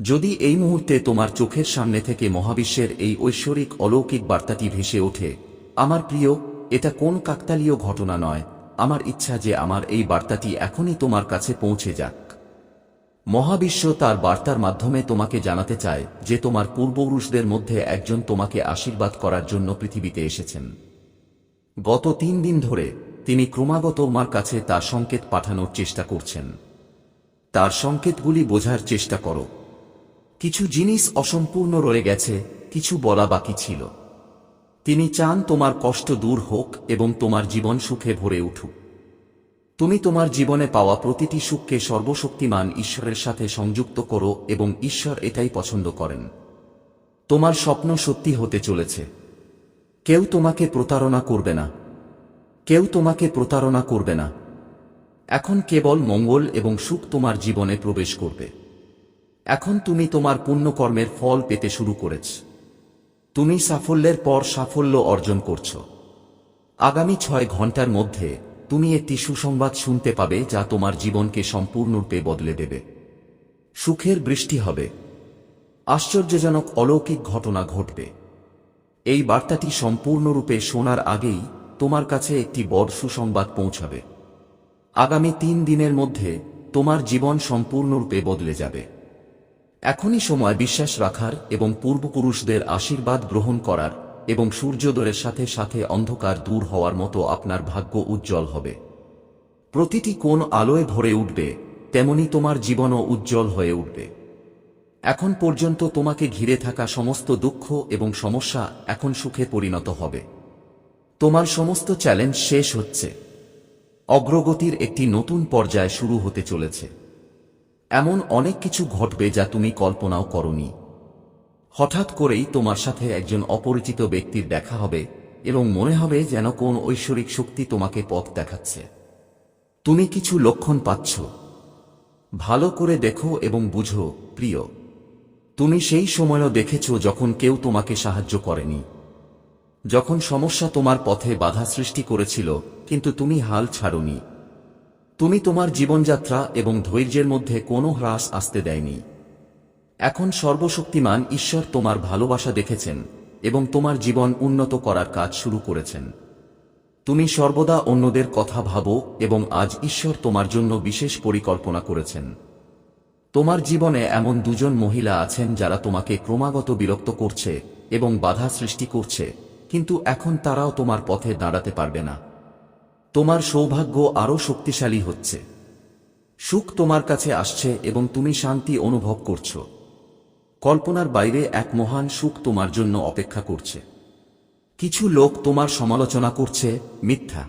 যদি এই মুহূর্তে তোমার চোখের সামনে থেকে মহাবিশ্বের এই ঐশ্বরিক অলৌকিক বার্তাটি ভেসে ওঠে, আমার প্রিয়, এটা কোন কাকতালীয় ঘটনা নয়, আমার ইচ্ছা যে আমার এই বার্তাটি এখনই তোমার কাছে পৌঁছে যাক। মহাবিশ্ব তার বার্তার মাধ্যমে তোমাকে জানাতে চায় যে তোমার পূর্বপুরুষদের মধ্যে একজন তোমাকে আশীর্বাদ করার জন্য পৃথিবীতে এসেছেন। গত তিন দিন ধরে, তিনি ক্রমাগত তোমার কাছে তার সংকেত পাঠানোর চেষ্টা করছেন। তার সংকেতগুলি বোঝার চেষ্টা করো। কিছু জিনিস অসম্পূর্ণ রয়ে গেছে, কিছু বলা বাকি ছিল। তিনি চান তোমার কষ্ট দূর হোক এবং তোমার জীবন সুখে ভরে উঠুক। তুমি তোমার জীবনে পাওয়া প্রতিটি সুখকে সর্বশক্তিমান ঈশ্বরের সাথে সংযুক্ত করো এবং ঈশ্বর এটাই পছন্দ করেন। তোমার স্বপ্ন সত্যি হতে চলেছে। কেউ তোমাকে প্রতারণা করবে না। কেউ তোমাকে প্রতারণা করবে না। এখন কেবল মঙ্গল এবং সুখ তোমার জীবনে প্রবেশ করবে। এখন তুমি তোমার পুণ্যকর্মের ফল পেতে শুরু করেছ। তুমি সাফল্যের পর সাফল্য অর্জন করছ। আগামী ছয় ঘণ্টার মধ্যে তুমি একটি সুসংবাদ শুনতে পাবে যা তোমার জীবনকে সম্পূর্ণরূপে বদলে দেবে। সুখের বৃষ্টি হবে। আশ্চর্যজনক অলৌকিক ঘটনা ঘটবে। এই বার্তাটি সম্পূর্ণরূপে শোনার আগেই তোমার কাছে একটি বড় সুসংবাদ পৌঁছাবে। আগামী তিন দিনের মধ্যে তোমার জীবন সম্পূর্ণরূপে বদলে যাবে। এখনই সময় বিশ্বাস রাখার এবং পূর্বপুরুষদের আশীর্বাদ গ্রহণ করার এবং সূর্যোদয়ের সাথে সাথে অন্ধকার দূর হওয়ার মতো আপনার ভাগ্য উজ্জ্বল হবে। প্রতিটি কোন আলোয় ভরে উঠবে, তেমনি তোমার জীবনও উজ্জ্বল হয়ে উঠবে। এখন পর্যন্ত তোমাকে ঘিরে থাকা সমস্ত দুঃখ এবং সমস্যা এখন সুখে পরিণত হবে। তোমার সমস্ত চ্যালেঞ্জ শেষ হচ্ছে। অগ্রগতির একটি নতুন পর্যায় শুরু হতে চলেছে। এমন অনেক কিছু ঘটবে যা তুমি কল্পনাও করনি। হঠাৎ করেই তোমার সাথে একজন অপরিচিত ব্যক্তির দেখা হবে এবং মনে হবে যেন কোন ঐশ্বরিক শক্তি তোমাকে পথ দেখাচ্ছে। তুমি কিছু লক্ষণ পাচ্ছ। ভালো করে দেখো এবং বুঝো, প্রিয়। তুমি সেই সময়ও দেখেছ যখন কেউ তোমাকে সাহায্য করেনি। যখন সমস্যা তোমার পথে বাধা সৃষ্টি করেছিল, কিন্তু তুমি হাল ছাড়নি। তুমি তোমার জীবনযাত্রা এবং ধৈর্যের মধ্যে কোনো হ্রাস আসতে দেয়নি। এখন সর্বশক্তিমান ঈশ্বর তোমার ভালোবাসা দেখেছেন এবং তোমার জীবন উন্নত করার কাজ শুরু করেছেন। তুমি সর্বদা অন্যদের কথা ভাবো এবং আজ ঈশ্বর তোমার জন্য বিশেষ পরিকল্পনা করেছেন। তোমার জীবনে এমন দুজন মহিলা আছেন যারা তোমাকে ক্রমাগত বিরক্ত করছে এবং বাধা সৃষ্টি করছে, কিন্তু এখন তারাও তোমার পথে দাঁড়াতে পারবে না। তোমার সৌভাগ্য আরও শক্তিশালী হচ্ছে। সুখ তোমার কাছে আসছে এবং তুমি শান্তি অনুভব করছ। কল্পনার বাইরে এক মহান সুখ তোমার জন্য অপেক্ষা করছে। কিছু লোক তোমার সমালোচনা করছে, মিথ্যা।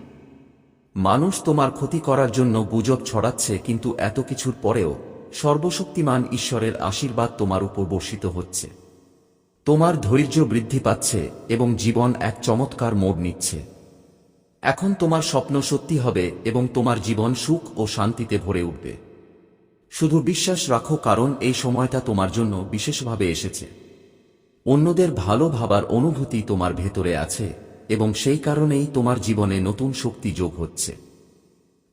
মানুষ তোমার ক্ষতি করার জন্য গুজব ছড়াচ্ছে কিন্তু এত কিছুর পরেও সর্বশক্তিমান ঈশ্বরের আশীর্বাদ তোমার উপর বর্ষিত হচ্ছে। তোমার ধৈর্য বৃদ্ধি পাচ্ছে এবং জীবন এক চমৎকার মোড় নিচ্ছে। এখন তোমার স্বপ্ন সত্যি হবে এবং তোমার জীবন সুখ ও শান্তিতে ভরে উঠবে। শুধু বিশ্বাস রাখো, কারণ এই সময়টা তোমার জন্য বিশেষভাবে এসেছে। অন্যদের ভালো ভাবার অনুভূতি তোমার ভেতরে আছে এবং সেই কারণেই তোমার জীবনে নতুন শক্তি যোগ হচ্ছে।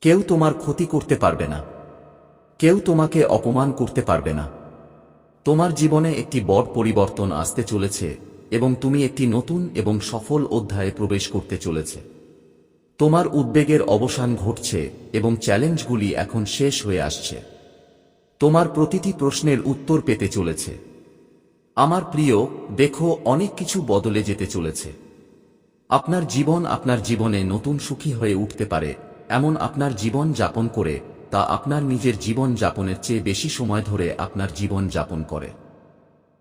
কেউ তোমার ক্ষতি করতে পারবে না। কেউ তোমাকে অপমান করতে পারবে না। তোমার জীবনে একটি বড় পরিবর্তন আসতে চলেছে এবং তুমি একটি নতুন এবং সফল অধ্যায়ে প্রবেশ করতে চলেছে। তোমার উদ্বেগের অবসান ঘটছে এবং চ্যালেঞ্জগুলি এখন শেষ হয়ে আসছে। তোমার প্রতিটি প্রশ্নের উত্তর পেতে চলেছে। আমার প্রিয়, দেখো, অনেক কিছু বদলে যেতে চলেছে। আপনার জীবন আপনার জীবনে নতুন সুখী হয়ে উঠতে পারে, এমন আপনার জীবন যাপন করে, তা আপনার নিজের জীবন যাপনের চেয়ে বেশি সময় ধরে আপনার জীবন যাপন করে।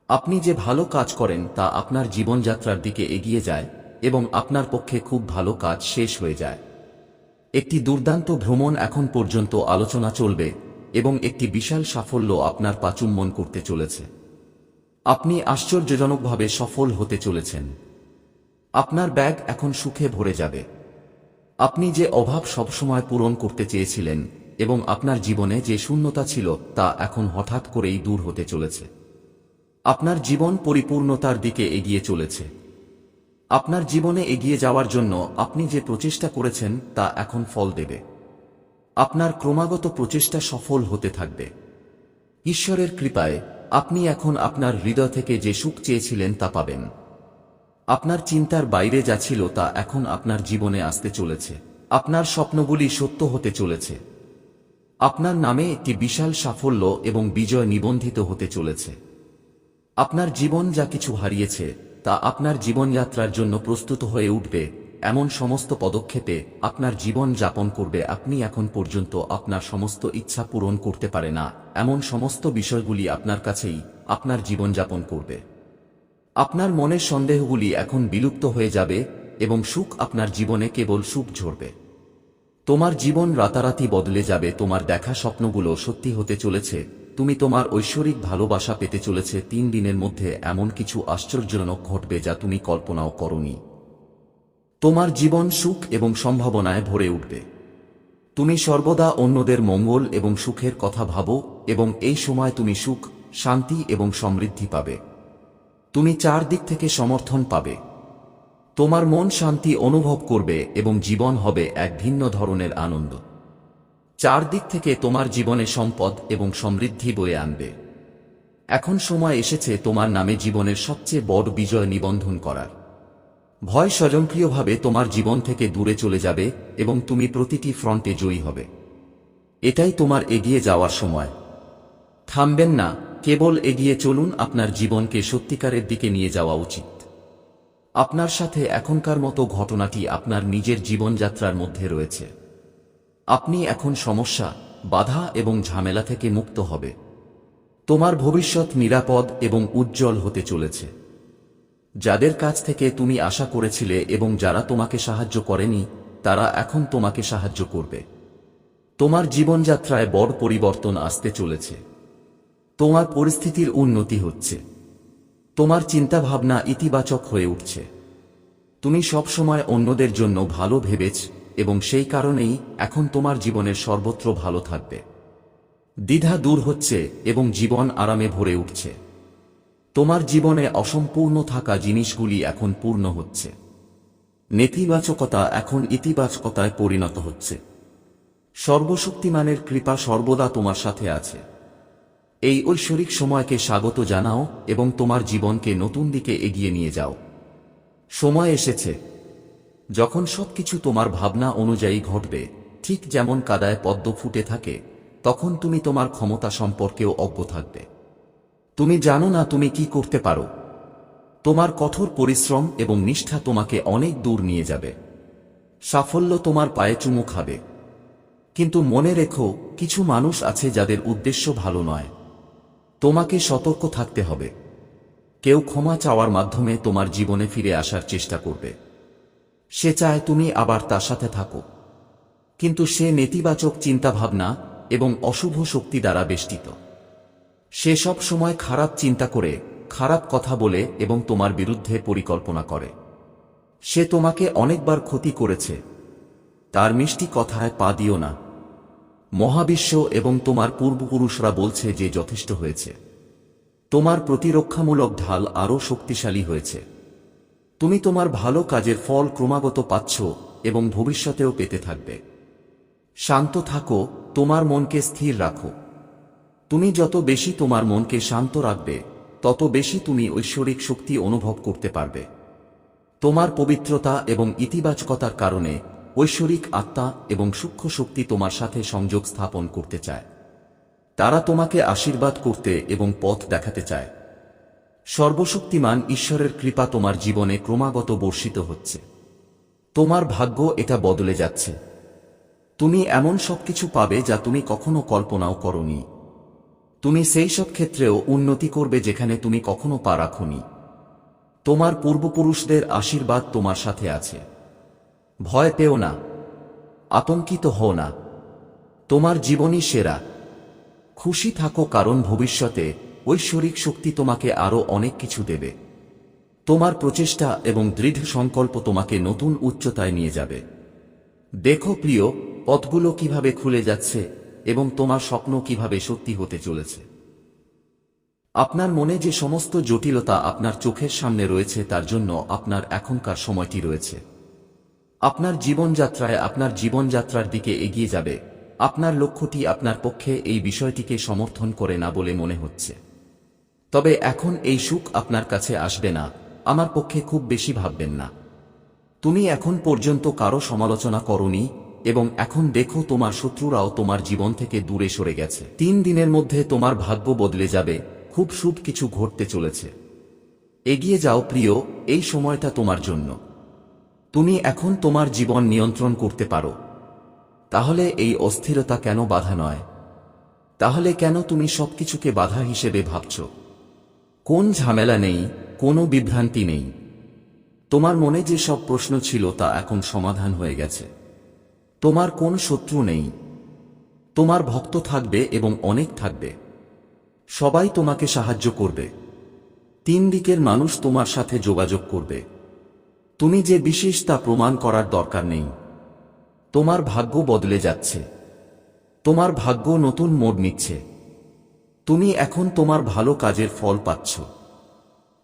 আপনি যে ভালো কাজ করেন, তা আপনার জীবনযাত্রার দিকে এগিয়ে যায় এবং আপনার পক্ষে খুব ভালো কাজ শেষ হয়ে যায়। একটি দুর্দান্ত ভ্রমণ এখন পর্যন্ত আলোচনা চলবে এবং একটি বিশাল সাফল্য আপনার পাচুম্বন করতে চলেছে। আপনি আশ্চর্যজনকভাবে সফল হতে চলেছেন। আপনার ব্যাগ এখন সুখে ভরে যাবে। আপনি যে অভাব সবসময় পূরণ করতে চেয়েছিলেন এবং আপনার জীবনে যে শূন্যতা ছিল তা এখন হঠাৎ করেই দূর হতে চলেছে। আপনার জীবন পরিপূর্ণতার দিকে এগিয়ে চলেছে। আপনার জীবনে এগিয়ে যাওয়ার জন্য আপনি যে প্রচেষ্টা করেছেন তা এখন ফল দেবে। আপনার ক্রমাগত প্রচেষ্টা সফল হতে থাকবে। ঈশ্বরের কৃপায় আপনি এখন আপনার হৃদয় থেকে যে সুখ চেয়েছিলেন তা পাবেন। আপনার চিন্তার বাইরে যা ছিল তা এখন আপনার জীবনে আসতে চলেছে। আপনার স্বপ্নগুলি সত্য হতে চলেছে। আপনার নামে একটি বিশাল সাফল্য এবং বিজয় নিবন্ধিত হতে চলেছে। আপনার জীবন যা কিছু হারিয়েছে তা আপনার জীবনযাত্রার জন্য প্রস্তুত হয়ে উঠবে। এমন সমস্ত পদক্ষেপে আপনার জীবন যাপন করবে আপনি এখন পর্যন্ত আপনার সমস্ত ইচ্ছা পূরণ করতে পারে না। এমন সমস্ত বিষয়গুলি আপনার কাছেই আপনার জীবন যাপন করবে। আপনার মনের সন্দেহগুলি এখন বিলুপ্ত হয়ে যাবে এবং সুখ আপনার জীবনে কেবল সুখ ঝরবে। তোমার জীবন রাতারাতি বদলে যাবে, তোমার দেখা স্বপ্নগুলো সত্যি হতে চলেছে। তুমি তোমার ঐশ্বরিক ভালোবাসা পেতে চলেছে তিন দিনের মধ্যে এমন কিছু আশ্চর্যজনক ঘটবে যা তুমি কল্পনাও করনি। তোমার জীবন সুখ এবং সম্ভাবনায় ভরে উঠবে। তুমি সর্বদা অন্যদের মঙ্গল এবং সুখের কথা ভাবো এবং এই সময় তুমি সুখ, শান্তি এবং সমৃদ্ধি পাবে। তুমি চারদিক থেকে সমর্থন পাবে। তোমার মন শান্তি অনুভব করবে এবং জীবন হবে এক ভিন্ন ধরনের আনন্দ। চারদিক থেকে তোমার জীবনে সম্পদ এবং সমৃদ্ধি বয়ে আনবে। এখন সময় এসেছে তোমার নামে জীবনের সবচেয়ে বড় বিজয় নিবন্ধন করার। ভয় স্বয়ংক্রিয়ভাবে তোমার জীবন থেকে দূরে চলে যাবে এবং তুমি প্রতিটি ফ্রন্টে জয়ী হবে। এটাই তোমার এগিয়ে যাওয়ার সময়। থামবেন না, কেবল এগিয়ে চলুন আপনার জীবনকে সত্যিকারের দিকে নিয়ে যাওয়া উচিত। আপনার সাথে এখনকার মতো ঘটনাটি আপনার নিজের জীবনযাত্রার মধ্যে রয়েছে। আপনি এখন সমস্যা, বাধা এবং ঝামেলা থেকে মুক্ত হবে। তোমার ভবিষ্যৎ নিরাপদ এবং উজ্জ্বল হতে চলেছে। যাদের কাছ থেকে তুমি আশা করেছিলে এবং যারা তোমাকে সাহায্য করেনি, তারা এখন তোমাকে সাহায্য করবে। তোমার জীবনযাত্রায় বড় পরিবর্তন আসতে চলেছে। তোমার পরিস্থিতির উন্নতি হচ্ছে। তোমার চিন্তাভাবনা ইতিবাচক হয়ে উঠছে। তুমি সবসময় অন্যদের জন্য ভালো ভেবেছ এবং সেই কারণেই এখন তোমার জীবনের সর্বত্র ভালো থাকবে। দ্বিধা দূর হচ্ছে এবং জীবন আরামে ভরে উঠছে। তোমার জীবনে অসম্পূর্ণ থাকা জিনিসগুলি এখন পূর্ণ হচ্ছে। নেতিবাচকতা এখন ইতিবাচকতায় পরিণত হচ্ছে। সর্বশক্তিমানের কৃপা সর্বদা তোমার সাথে আছে। এই ঐশ্বরিক সময়কে স্বাগত জানাও এবং তোমার জীবনকে নতুন দিকে এগিয়ে নিয়ে যাও। সময় এসেছে। যখন সবকিছু তোমার ভাবনা অনুযায়ী ঘটবে, ঠিক যেমন কাদায় পদ্ম ফুটে থাকে, তখন তুমি তোমার ক্ষমতা সম্পর্কেও অজ্ঞ থাকবে। তুমি জানো না তুমি কি করতে পারো। তোমার কঠোর পরিশ্রম এবং নিষ্ঠা তোমাকে অনেক দূর নিয়ে যাবে। সাফল্য তোমার পায়ে চুমু খাবে। কিন্তু মনে রেখো, কিছু মানুষ আছে যাদের উদ্দেশ্য ভালো নয়। তোমাকে সতর্ক থাকতে হবে। কেউ ক্ষমা চাওয়ার মাধ্যমে তোমার জীবনে ফিরে আসার চেষ্টা করবে। সে চায় তুমি আবার তার সাথে থাকো। কিন্তু সে নেতিবাচক চিন্তাভাবনা এবং অশুভ শক্তি দ্বারা বেষ্টিত। সে সব সময় খারাপ চিন্তা করে, খারাপ কথা বলে এবং তোমার বিরুদ্ধে পরিকল্পনা করে। সে তোমাকে অনেকবার ক্ষতি করেছে। তার মিষ্টি কথায় পা দিও না। মহাবিশ্ব এবং তোমার পূর্বপুরুষরা বলছে যে যথেষ্ট হয়েছে। তোমার প্রতিরক্ষামূলক ঢাল আরও শক্তিশালী হয়েছে। তুমি তোমার ভালো কাজের ফল ক্রমাগত পাচ্ছ এবং ভবিষ্যতেও পেতে থাকবে। শান্ত থাকো, তোমার মনকে স্থির রাখো। তুমি যত বেশি তোমার মনকে শান্ত রাখবে, তত বেশি তুমি ঐশ্বরিক শক্তি অনুভব করতে পারবে। তোমার পবিত্রতা এবং ইতিবাচকতার কারণে ঐশ্বরিক আত্মা এবং সূক্ষ্ম শক্তি তোমার সাথে সংযোগ স্থাপন করতে চায়। তারা তোমাকে আশীর্বাদ করতে এবং পথ দেখাতে চায়। সর্বশক্তিমান ঈশ্বরের কৃপা তোমার জীবনে ক্রমাগত বর্ষিত হচ্ছে। তোমার ভাগ্য এটা বদলে যাচ্ছে। তুমি এমন সবকিছু পাবে যা তুমি কখনো কল্পনাও করনি। তুমি সেই সব ক্ষেত্রেও উন্নতি করবে যেখানে তুমি কখনো পা রাখনি। তোমার পূর্বপুরুষদের আশীর্বাদ তোমার সাথে আছে। ভয় পেও না। আতঙ্কিত হও না। তোমার জীবনই সেরা। খুশি থাকো কারণ ভবিষ্যতে ঐশ্বরিক শক্তি তোমাকে আরও অনেক কিছু দেবে। তোমার প্রচেষ্টা এবং দৃঢ় সংকল্প তোমাকে নতুন উচ্চতায় নিয়ে যাবে। দেখো প্রিয়, পথগুলো কীভাবে খুলে যাচ্ছে এবং তোমার স্বপ্ন কীভাবে সত্যি হতে চলেছে। আপনার মনে যে সমস্ত জটিলতা আপনার চোখের সামনে রয়েছে তার জন্য আপনার এখনকার সময়টি রয়েছে। আপনার জীবনযাত্রায় আপনার জীবনযাত্রার দিকে এগিয়ে যাবে। আপনার লক্ষ্যটি আপনার পক্ষে এই বিষয়টিকে সমর্থন করে না বলে মনে হচ্ছে। তবে এখন এই সুখ আপনার কাছে আসবে না, আমার পক্ষে খুব বেশি ভাববেন না। তুমি এখন পর্যন্ত কারও সমালোচনা করনি এবং এখন দেখো তোমার শত্রুরাও তোমার জীবন থেকে দূরে সরে গেছে। তিন দিনের মধ্যে তোমার ভাগ্য বদলে যাবে, খুব শুভ কিছু ঘটতে চলেছে। এগিয়ে যাও প্রিয়, এই সময়টা তোমার জন্য। তুমি এখন তোমার জীবন নিয়ন্ত্রণ করতে পারো। তাহলে এই অস্থিরতা কেন বাধা নয়? তাহলে কেন তুমি সবকিছুকে বাধা হিসেবে ভাবছ? কোন ঝামেলা নেই, কোনো বিভ্রান্তি নেই। তোমার মনে যে সব প্রশ্ন ছিল তা এখন সমাধান হয়ে গেছে। তোমার কোন শত্রু নেই। তোমার ভক্ত থাকবে এবং অনেক থাকবে। সবাই তোমাকে সাহায্য করবে। তিন দিকের মানুষ তোমার সাথে যোগাযোগ করবে। তুমি যে বিশেষ তা প্রমাণ করার দরকার নেই। তোমার ভাগ্য বদলে যাচ্ছে। তোমার ভাগ্য নতুন মোড় নিচ্ছে। তুমি এখন তোমার ভালো কাজের ফল পাচ্ছ।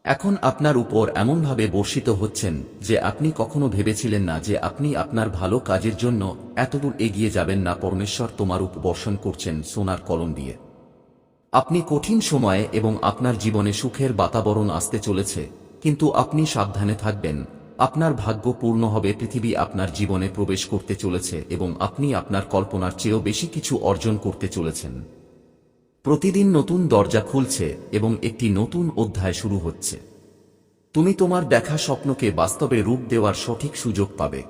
এখন আপনার উপর এমনভাবে বর্ষিত হচ্ছেন যে আপনি কখনো ভেবেছিলেন না যে আপনি আপনার ভালো কাজের জন্য এতদূর এগিয়ে যাবেন না। পরমেশ্বর তোমার উপর বর্ষণ করছেন সোনার কলম দিয়ে। আপনি কঠিন সময়ে এবং আপনার জীবনে সুখের বাতাবরণ আসতে চলেছে, কিন্তু আপনি সাবধানে থাকবেন। আপনার ভাগ্য পূর্ণ হবে, পৃথিবী আপনার জীবনে প্রবেশ করতে চলেছে এবং আপনি আপনার কল্পনার চেয়েও বেশি কিছু অর্জন করতে চলেছেন। প্রতিদিন নতুন দরজা খুলছে এবং একটি নতুন অধ্যায় শুরু হচ্ছে। তুমি তোমার দেখা স্বপ্নকে বাস্তবে রূপ দেওয়ার সঠিক সুযোগ পাবে।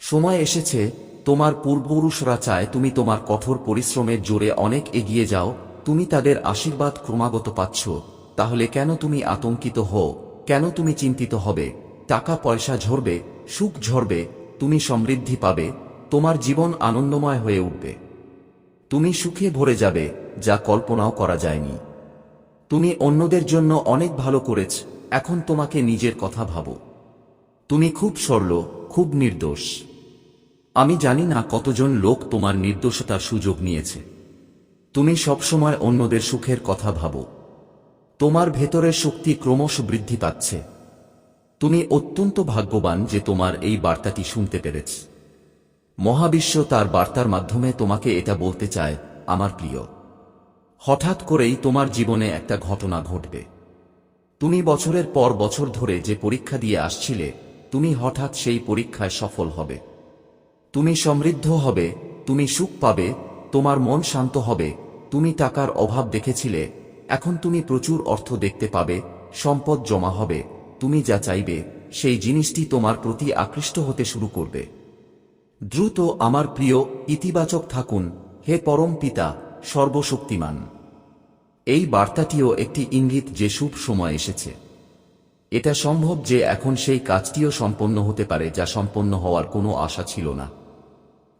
সময় এসেছে, তোমার পূর্বপুরুষরা চায় তুমি তোমার কঠোর পরিশ্রমের জোরে অনেক এগিয়ে যাও, তুমি তাদের আশীর্বাদ ক্রমাগত পাচ্ছ, তাহলে কেন তুমি আতঙ্কিত হও, কেন তুমি চিন্তিত হবে, টাকা পয়সা ঝরবে, সুখ ঝরবে, তুমি সমৃদ্ধি পাবে, তোমার জীবন আনন্দময় হয়ে উঠবে। তুমি সুখে ভরে যাবে, যা কল্পনাও করা যায়নি। তুমি অন্যদের জন্য অনেক ভালো করেছ, এখন তোমাকে নিজের কথা ভাবো। তুমি খুব সরল, খুব নির্দোষ। আমি জানি না কতজন লোক তোমার নির্দোষতার সুযোগ নিয়েছে। তুমি সবসময় অন্যদের সুখের কথা ভাবো। তোমার ভেতরের শক্তি ক্রমশ বৃদ্ধি পাচ্ছে। তুমি অত্যন্ত ভাগ্যবান যে তোমার এই বার্তাটি শুনতে পেরেছ। মহাবিশ্ব তার বার্তার মাধ্যমে তোমাকে এটা বলতে চায়, আমার প্রিয়। হঠাৎ করেই তোমার জীবনে একটা ঘটনা ঘটবে। তুমি বছরের পর বছর ধরে যে পরীক্ষা দিয়ে আসছিলে, তুমি হঠাৎ সেই পরীক্ষায় সফল হবে। তুমি সমৃদ্ধ হবে, তুমি সুখ পাবে, তোমার মন শান্ত হবে, তুমি টাকার অভাব দেখেছিলে, এখন তুমি প্রচুর অর্থ দেখতে পাবে, সম্পদ জমা হবে, তুমি যা চাইবে, সেই জিনিসটি তোমার প্রতি আকৃষ্ট হতে শুরু করবে। দ্রুত আমার প্রিয় ইতিবাচক থাকুন, হে পরম পিতা, সর্বশক্তিমান। এই বার্তাটিও একটি ইঙ্গিত যে শুভ সময় এসেছে। এটা সম্ভব যে এখন সেই কাজটিও সম্পন্ন হতে পারে যা সম্পন্ন হওয়ার কোনো আশা ছিল না।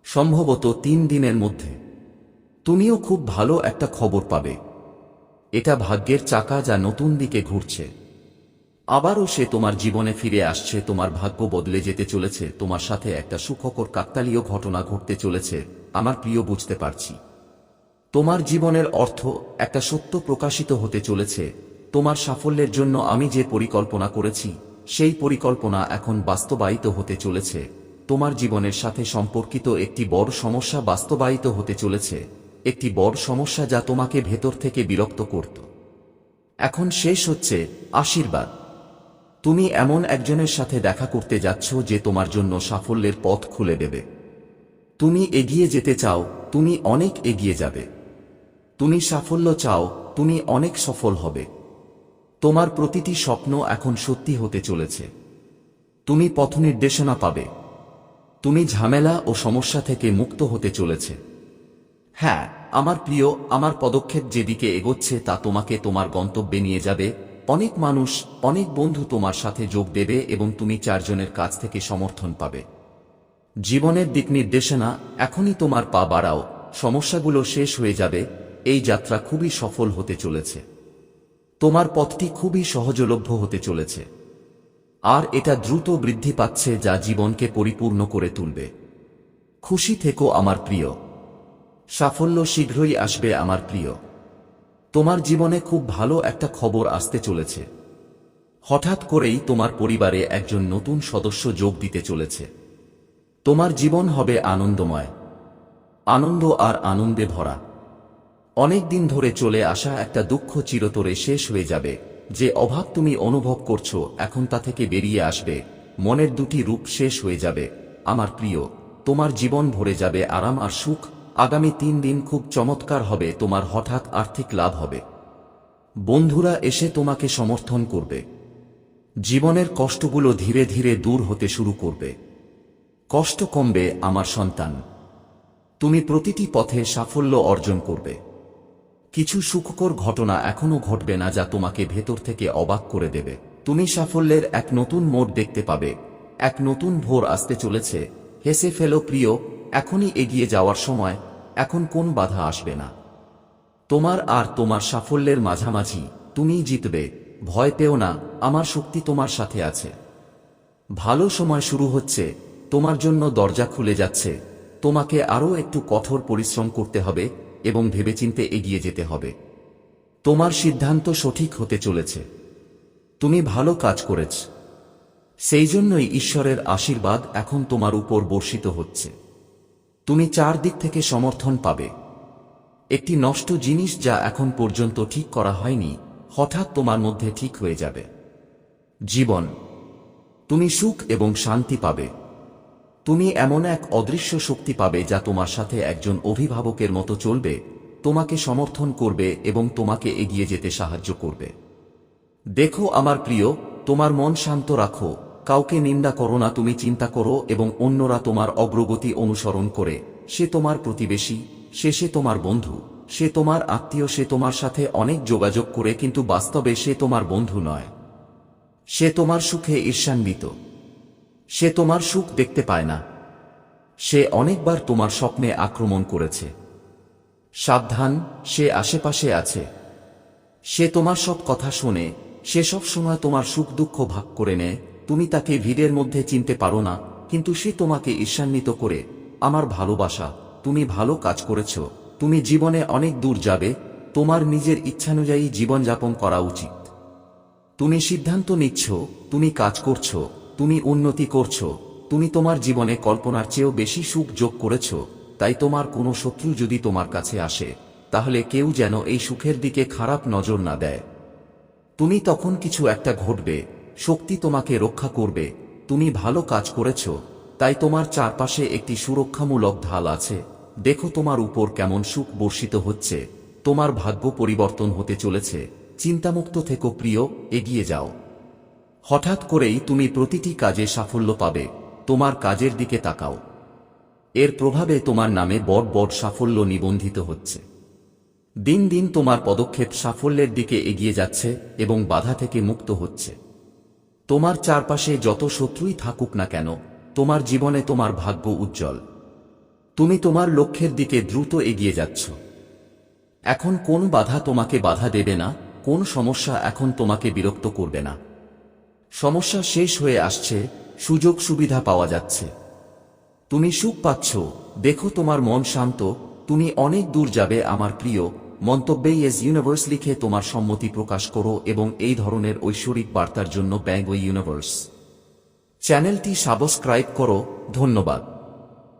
সম্ভবত তিন দিনের মধ্যে। তুমিও খুব ভালো একটা খবর পাবে। এটা ভাগ্যের চাকা যা নতুন দিকে ঘুরছে। আবারও সে তোমার জীবনে ফিরে আসছে, তোমার ভাগ্য বদলে যেতে চলেছে, তোমার সাথে একটা সুখকর কাকতালীয় ঘটনা ঘটতে চলেছে, আমার প্রিয় বুঝতে পারছি। তোমার জীবনের অর্থ একটা সত্য প্রকাশিত হতে চলেছে, তোমার সাফল্যের জন্য আমি যে পরিকল্পনা করেছি, সেই পরিকল্পনা এখন বাস্তবায়িত হতে চলেছে, তোমার জীবনের সাথে সম্পর্কিত একটি বড় সমস্যা বাস্তবায়িত হতে চলেছে, একটি বড় সমস্যা যা তোমাকে ভেতর থেকে বিরক্ত করত। এখন শেষ হচ্ছে আশীর্বাদ। তুমি এমন একজনের সাথে দেখা করতে যাচ্ছ যে তোমার জন্য সাফল্যের পথ খুলে দেবে। তুমি এগিয়ে যেতে চাও, তুমি অনেক এগিয়ে যাবে। তুমি সাফল্য চাও, তুমি অনেক সফল হবে। তোমার প্রতিটি স্বপ্ন এখন সত্যি হতে চলেছে। তুমি পথ নির্দেশনা পাবে। তুমি ঝামেলা ও সমস্যা থেকে মুক্ত হতে চলেছে। হ্যাঁ আমার প্রিয়, আমার পদক্ষেপ যেদিকে এগোচ্ছে তা তোমাকে তোমার গন্তব্যে নিয়ে যাবে অনেক মানুষ, অনেক বন্ধু তোমার সাথে যোগ দেবে এবং তুমি চারজনের কাছ থেকে সমর্থন পাবে। জীবনের দিক নির্দেশনা, এখনই তোমার পা বাড়াও, সমস্যাগুলো শেষ হয়ে যাবে, এই যাত্রা খুবই সফল হতে চলেছে। তোমার পথটি খুবই সহজলভ্য হতে চলেছে। আর এটা দ্রুত বৃদ্ধি পাচ্ছে যা জীবনকে পরিপূর্ণ করে তুলবে। খুশি থেকো আমার প্রিয়। সাফল্য শীঘ্রই আসবে আমার প্রিয়। তোমার জীবনে খুব ভালো একটা খবর আসতে চলেছে। হঠাৎ করেই তোমার পরিবারে একজন নতুন সদস্য যোগ দিতে চলেছে। তোমার জীবন হবে আনন্দময়। আনন্দ আর আনন্দে ভরা। অনেক দিন ধরে চলে আসা একটা দুঃখ চিরতরে শেষ হয়ে যাবে, যে অভাব তুমি অনুভব করছ, এখন তা থেকে বেরিয়ে আসবে, মনের দুটি রূপ শেষ হয়ে যাবে। আমার প্রিয়, তোমার জীবন ভরে যাবে আরাম আর সুখ আগামী তিন দিন খুব চমৎকার হবে, তোমার হঠাৎ আর্থিক লাভ হবে। বন্ধুরা এসে তোমাকে সমর্থন করবে। জীবনের কষ্টগুলো ধীরে ধীরে দূর হতে শুরু করবে। কষ্ট কমবে আমার সন্তান। তুমি প্রতিটি পথে সাফল্য অর্জন করবে। কিছু সুখকর ঘটনা এখনও ঘটবে না যা তোমাকে ভেতর থেকে অবাক করে দেবে। তুমি সাফল্যের এক নতুন মোড় দেখতে পাবে। এক নতুন ভোর আসতে চলেছে। হেসে ফেলো প্রিয় এখনই এগিয়ে যাওয়ার সময়, এখন কোন বাধা আসবে না। তোমার আর তোমার সাফল্যের মাঝামাঝি, তুমিই জিতবে, ভয় পেও না, আমার শক্তি তোমার সাথে আছে। ভালো সময় শুরু হচ্ছে, তোমার জন্য দরজা খুলে যাচ্ছে, তোমাকে আরও একটু কঠোর পরিশ্রম করতে হবে এবং ভেবেচিন্তে এগিয়ে যেতে হবে। তোমার সিদ্ধান্ত সঠিক হতে চলেছে। তুমি ভালো কাজ করেছ। সেই জন্যই ঈশ্বরের আশীর্বাদ এখন তোমার উপর বর্ষিত হচ্ছে। তুমি চারদিক থেকে সমর্থন পাবে। একটি নষ্ট জিনিস যা এখন পর্যন্ত ঠিক করা হয়নি, হঠাৎ তোমার মধ্যে ঠিক হয়ে যাবে। জীবন। তুমি সুখ এবং শান্তি পাবে। তুমি এমন এক অদৃশ্য শক্তি পাবে যা তোমার সাথে একজন অভিভাবকের মতো চলবে, তোমাকে সমর্থন করবে এবং তোমাকে এগিয়ে যেতে সাহায্য করবে। দেখো আমার প্রিয়, তোমার মন শান্ত রাখো। কাউকে নিন্দা করো না, তুমি চিন্তা করো এবং অন্যরা তোমার অগ্রগতি অনুসরণ করে। সে তোমার প্রতিবেশী, সে সে তোমার বন্ধু, সে তোমার আত্মীয়, সে তোমার সাথে অনেক যোগাযোগ করে, কিন্তু বাস্তবে সে তোমার বন্ধু নয়। সে তোমার সুখে ঈর্ষান্বিত। সে তোমার সুখ দেখতে পায় না। সে অনেকবার তোমার স্বপ্নে আক্রমণ করেছে। সাবধান, সে আশেপাশে আছে। সে তোমার সব কথা শোনে, সে সব সময় তোমার সুখ দুঃখ ভাগ করে নেয়। তুমি তাকে ভিড়ের মধ্যে চিনতে পারো না, কিন্তু সে তোমাকে ঈর্ষান্বিত করে, আমার ভালোবাসা, তুমি ভালো কাজ করেছ, তুমি জীবনে অনেক দূর যাবে, তোমার নিজের ইচ্ছানুযায়ী জীবনযাপন করা উচিত। তুমি সিদ্ধান্ত নিচ্ছ, তুমি কাজ করছ, তুমি উন্নতি করছ, তুমি তোমার জীবনে কল্পনার চেয়েও বেশি সুখ যোগ করেছ, তাই তোমার কোনো শত্রু যদি তোমার কাছে আসে, তাহলে কেউ যেন এই সুখের দিকে খারাপ নজর না দেয়। তুমি তখন কিছু একটা ঘটবে শক্তি তোমাকে রক্ষা করবে, তুমি ভালো কাজ করেছ, তাই তোমার চারপাশে একটি সুরক্ষামূলক ঢাল আছে। দেখো তোমার উপর কেমন সুখ বর্ষিত হচ্ছে, তোমার ভাগ্য পরিবর্তন হতে চলেছে, চিন্তামুক্ত থেকো প্রিয়, এগিয়ে যাও। হঠাৎ করেই তুমি প্রতিটি কাজে সাফল্য পাবে, তোমার কাজের দিকে তাকাও। এর প্রভাবে তোমার নামে বড় বড় সাফল্য নিবন্ধিত হচ্ছে। দিন দিন তোমার পদক্ষেপ সাফল্যের দিকে এগিয়ে যাচ্ছে এবং বাধা থেকে মুক্ত হচ্ছে। তোমার চারপাশে যত শত্রুই থাকুক না কেন, তোমার জীবনে তোমার ভাগ্য উজ্জ্বল। তুমি তোমার লক্ষ্যের দিকে দ্রুত এগিয়ে যাচ্ছ। এখন কোন বাধা তোমাকে বাধা দেবে না, কোন সমস্যা এখন তোমাকে বিরক্ত করবে না। সমস্যা শেষ হয়ে আসছে, সুযোগ সুবিধা পাওয়া যাচ্ছে। তুমি সুখ পাচ্ছ, দেখো তোমার মন শান্ত, তুমি অনেক দূর যাবে, আমার প্রিয় মন্তব্যে ইয়েস ইউনিভার্স লিখে তোমার সম্মতি প্রকাশ করো এবং এই ধরনের ঐশ্বরিক বার্তার জন্য ব্যাঙ্গ ইউনিভার্স। চ্যানেলটি সাবস্ক্রাইব করো, ধন্যবাদ।